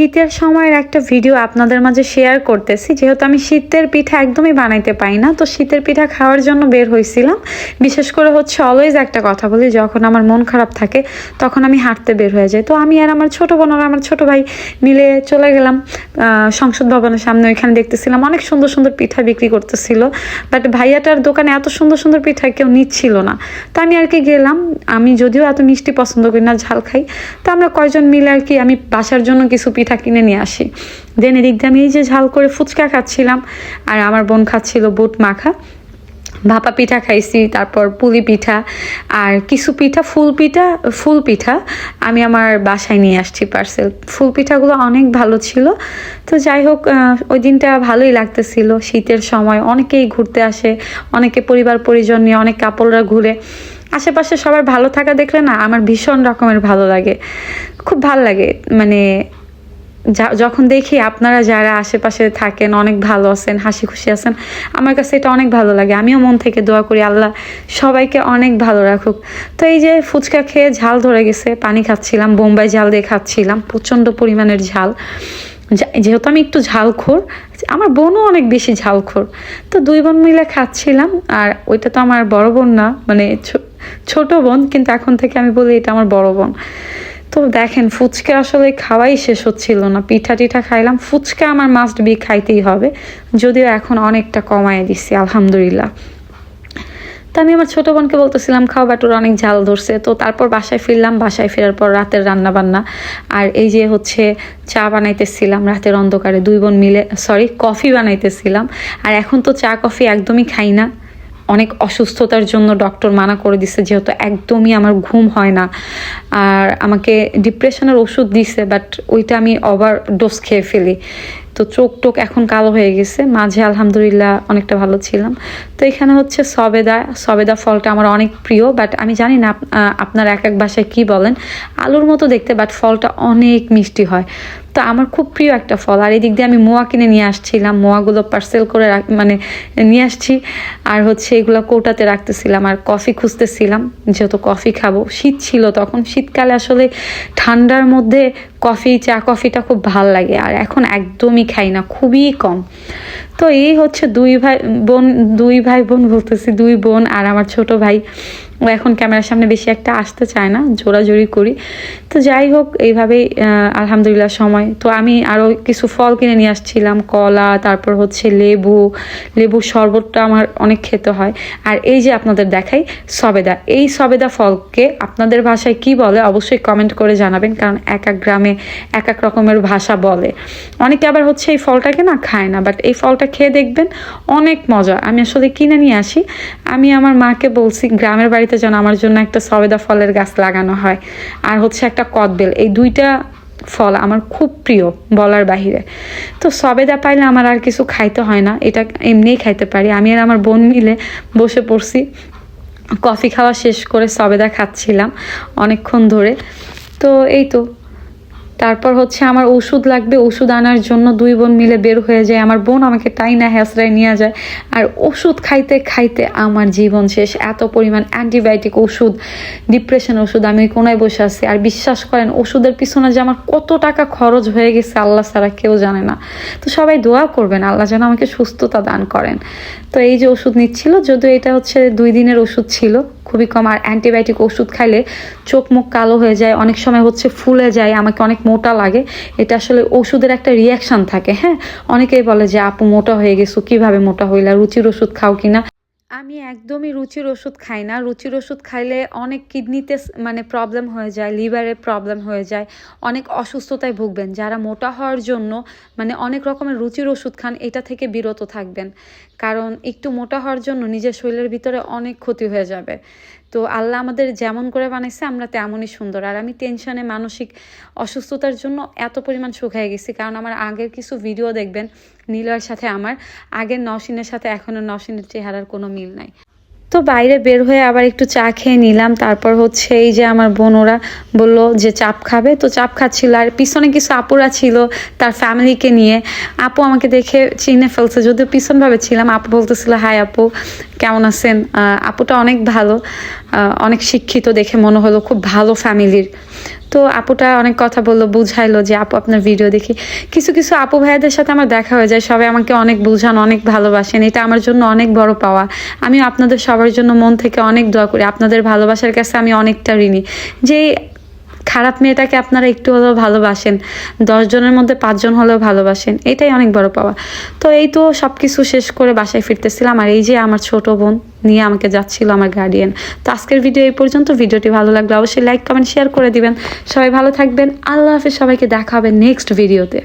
শীতের সময়ের একটা ভিডিও আপনাদের মাঝে শেয়ার করতেছি। যেহেতু আমি শীতের পিঠা একদমই বানাইতে পারি না, তো শীতের পিঠা খাওয়ার জন্য বের হয়েছিলাম বিশেষ করে হচ্ছে অলওয়েজ একটা কথা বলি, যখন আমার মন খারাপ থাকে, তখন আমি হাঁটতে বের হয়ে যাই। তো আমি আর আমার ছোট বোন আর আমার ছোট ভাই মিলে চলে গেলাম সংসদ ভবনের সামনে। ওইখানে দেখতেছিলাম অনেক সুন্দর সুন্দর পিঠা বিক্রি করতেছিল। বাট ভাইয়াটার দোকানে এত সুন্দর সুন্দর পিঠা কেউ নিচ্ছিল না। তো আমি আর কি গেলাম, আমি যদিও এত মিষ্টি পছন্দ করি না, ঝাল খাই। তো আমরা কয়জন মিলে আর কি, আমি বাসার জন্য কিছু পিঠা কিনে নিয়ে আসি। দেন এদিক দিয়ে আমি এই যে ঝাল করে ফুচকা খাচ্ছিলাম, আর আমার বোন খাচ্ছিল বুট মাখা। ভাপা পিঠা খাইছি, তারপর পুলি পিঠা, আর কিছু পিঠা, ফুল পিঠা ফুল পিঠা আমি আমার বাসায় নিয়ে আসছি পার্সেল ফুল পিঠাগুলো অনেক ভালো ছিল। তো যাই হোক ওই দিনটা ভালোই লাগতেছিল। শীতের সময় অনেকেই ঘুরতে আসে, অনেকে পরিবার পরিজন নিয়ে, অনেক কাপড়রা ঘুরে। আশেপাশে সবার ভালো থাকা দেখলে না আমার ভীষণ রকমের ভালো লাগে। খুব ভালো লাগে মানে যখন দেখি আপনারা যারা আশেপাশে থাকেন, অনেক ভালো আছেন, হাসি খুশি আছেন, আমার কাছে এটা অনেক ভালো লাগে। আমিও মন থেকে দোয়া করি, আল্লাহ সবাইকে অনেক ভালো রাখুক। তো এই যে ফুচকা খেয়ে ঝাল ধরে গেছে, পানি খাচ্ছিলাম, বোম্বাই ঝাল দিয়ে খাচ্ছিলাম, প্রচণ্ড পরিমাণের ঝাল। যেহেতু আমি একটু ঝালখোর, আমার বোনও অনেক বেশি ঝালখোর। তো দুই বোন মিলে খাচ্ছিলাম, আর ওইটা তো আমার বড় বোন না মানে ছোট বোন, কিন্তু এখন থেকে আমি বলি এটা আমার বড় বোন। তো দেখেন, ফুচকা আসলে খাওয়াই শেষ হচ্ছিল না। পিঠা টিঠা খাইলাম, ফুচকা আমার মাস্ট বি খাইতেই হবে। যদিও এখন অনেকটা কমায় দিচ্ছি আলহামদুলিল্লাহ। তো আমি আমার ছোট বোনকে বলতেছিলাম, খাও বাটুর, অনেক ঝাল ধরছে। তো তারপর বাসায় ফিরলাম, বাসায় ফেরার পর রাতের রান্না বান্না আর এই যে হচ্ছে চা বানাইতেছিলাম রাতের অন্ধকারে, দুই বোন মিলে সরি কফি বানাইতেছিলাম। আর এখন তো চা, কফি একদমই খাই না। অনেক অসুস্থতার জন্য ডক্টর মানা করে দিছে, যেহেতু একদমই আমার ঘুম হয় না। আর আমাকে ডিপ্রেশনের ওষুধ দিছে বাট ওইটা আমি ওভার ডোজ খেয়ে ফেলি। তো চোখ টোক এখন কালো হয়ে গেছে। মাঝে আলহামদুলিল্লাহ অনেকটা ভালো ছিলাম। তো এখানে হচ্ছে সবেদা। সবেদা ফলটা আমার অনেক প্রিয় বাট আমি জানি না আপনার এক এক বাসায় কি বলেন। আলুর মতো দেখতে বাট ফলটা অনেক মিষ্টি হয়। তো আমার খুব প্রিয় একটা ফল। আর এদিক দিয়ে আমি মোয়া কিনে নিয়ে আসছিলাম। মোয়াগুলো পার্সেল করে মানে নিয়ে আসছি। আর হচ্ছে এগুলো কৌটাতে রাখতেছিলাম আর কফি খুঁজতেছিলাম। যেহেতু কফি খাব। শীত ছিল তখন। শীতকালে আসলে ঠান্ডার মধ্যে কফি, চা, কফিটা খুব ভালো লাগে আর এখন একদমই খাই না, খুবই কম। তো এই হচ্ছে দুই ভাই বোন, দুই ভাই বোন বলতেছি, দুই বোন আর আমার ছোট ভাই। ও এখন ক্যামেরার সামনে বেশি একটা আসতে চায় না, জোরাজোরি করি। তো যাই হোক, এইভাবেই আলহামদুলিল্লাহ সময়। তো আমি আরও কিছু ফল কিনে নিয়ে আসছিলাম, কলা, তারপর হচ্ছে লেবু। লেবুর শরবতটা আমার অনেক খেতে হয়। আর এই যে আপনাদের দেখাই সবেদা, এই সবেদা ফলকে আপনাদের ভাষায় কি বলে অবশ্যই কমেন্ট করে জানাবেন, কারণ এক এক গ্রামে এক এক রকমের ভাষা বলে। অনেকে আবার হচ্ছে এই ফলটাকে না খায় না বাট এই ফলটা খেয়ে দেখবেন অনেক মজা। আমি আসলে কিনে নিয়ে আসি। আমি আমার মাকে বলছি, গ্রামের বাড়িতে যেন আমার জন্য একটা সবেদা ফলের গাছ লাগানো হয়। আর হচ্ছে একটা কদবেল। এই দুইটা ফল আমার খুব প্রিয় বলার বাহিরে। তো সবেদা পাইলে আমার আর কিছু খাইতে হয় না। এটা এমনিই খাইতে পারি। আমি আর আমার বোন মিলে বসে পড়ছি। কফি খাওয়া শেষ করে সবেদা খাচ্ছিলাম অনেকক্ষণ ধরে। তো এই তো তারপর হচ্ছে আমার ওষুধ লাগবে, ওষুধ আনার জন্য দুই বোন মিলে বের হয়ে যায়। আমার বোন আমাকে তাই না হ্যাসরায় নিয়ে যায়। আর ওষুধ খাইতে খাইতে আমার জীবন শেষ। এত পরিমাণ অ্যান্টিবায়োটিক ওষুধ, ডিপ্রেশন ওষুধ আমি কোনায় বসে আছি। আর বিশ্বাস করেন, ওষুধের পিছনে যে আমার কত টাকা খরচ হয়ে গেছে, আল্লাহ ছাড়া কেউ জানে না। তো সবাই দোয়া করবেন, আল্লাহ যেন আমাকে সুস্থতা দান করেন। তো এই যে ওষুধ নিচ্ছিল, যদিও এটা হচ্ছে দুই দিনের ওষুধ ছিল, খুবই কম। আর অ্যান্টিবায়োটিক ওষুধ খাইলে চোখ মুখ কালো হয়ে যায়, অনেক সময় হচ্ছে ফুলে যায়, আমাকে অনেক মোটা লাগে, এটা আসলে ওষুধের একটা রিয়াকশন থাকে হ্যাঁ? অনেকেই বলে যে, আপু, মোটা হয়ে গেছো, কীভাবে মোটা হইলা? রুচির ওষুধ খাও কিনা? আমি একদমই রুচির ওষুধ খাই না। রুচির ওষুধ খাইলে অনেক কিডনিতে মানে প্রবলেম হয়ে যায় লিভারে প্রবলেম হয়ে যায়, অনেক অসুস্থতায় ভুগবেন। যারা মোটা হওয়ার জন্য মানে অনেক রকমের রুচির ওষুধ খান, এটা থেকে বিরত থাকবেন। কারণ একটু মোটা হওয়ার জন্য নিজের শরীরের ভিতরে অনেক ক্ষতি হয়ে যাবে। তো আল্লাহ আমাদের যেমন করে বানাইছে, আমরা তেমনই সুন্দর। আর আমি টেনশনে মানসিক অসুস্থতার জন্য এত পরিমাণ শুকায় গেছি। কারণ আমার আগের কিছু ভিডিও দেখবেন, নীলয়ের সাথে আমার, আগের নসিনের সাথে এখনও নসিনের চেহারার কোনো মিল নাই। তো বাইরে বের হয়ে আবার একটু চা খেয়ে নিলাম। তারপর হচ্ছে এই যে আমার বোন, ওরা বলল যে চাপ খাবে। তো চাপ খাচ্ছিল। আর পিছনে কিছু আপুরা ছিল তার ফ্যামিলিকে নিয়ে। আপু আমাকে দেখে চিনে ফেলছে। যদিও পিছনভাবে ছিলাম, আপু বলতেছিল, হাই আপু, কেমন আছেন? আপুটা অনেক ভালো অনেক শিক্ষিত দেখে মনে হলো, খুব ভালো ফ্যামিলির। তো আপুটা অনেক কথা বলল, বুঝাইলো যে আপু আপনার ভিডিও দেখি। কিছু কিছু আপু ভাইয়াদের সাথে আমার দেখা হয়ে যায়, সবাই আমাকে অনেক বুঝান, অনেক ভালোবাসেন, এটা আমার জন্য অনেক বড় পাওয়া। আমি আপনাদের সবার জন্য মন থেকে অনেক দোয়া করি, আপনাদের ভালোবাসার কাছে আমি অনেকটা ঋণী। যে খারাপ মেয়েটাকে আপনারা একটু হলেও ভালোবাসেন দশজনের মধ্যে পাঁচজন হলেও ভালোবাসেন, এটাই অনেক বড় পাওয়া। তো এই তো সব কিছু শেষ করে বাসায় ফিরতেছিলাম, আর এই যে আমার ছোট বোন নিয়ে আমাকে যাচ্ছিল আমার গার্ডিয়ান তো আজকের ভিডিও এই পর্যন্ত, ভিডিওটি ভালো লাগলে অবশ্যই লাইক কমেন্ট শেয়ার করে দিবেন। সবাই ভালো থাকবেন, আল্লাহ হাফিজ, সবাইকে দেখা হবে নেক্সট ভিডিওতে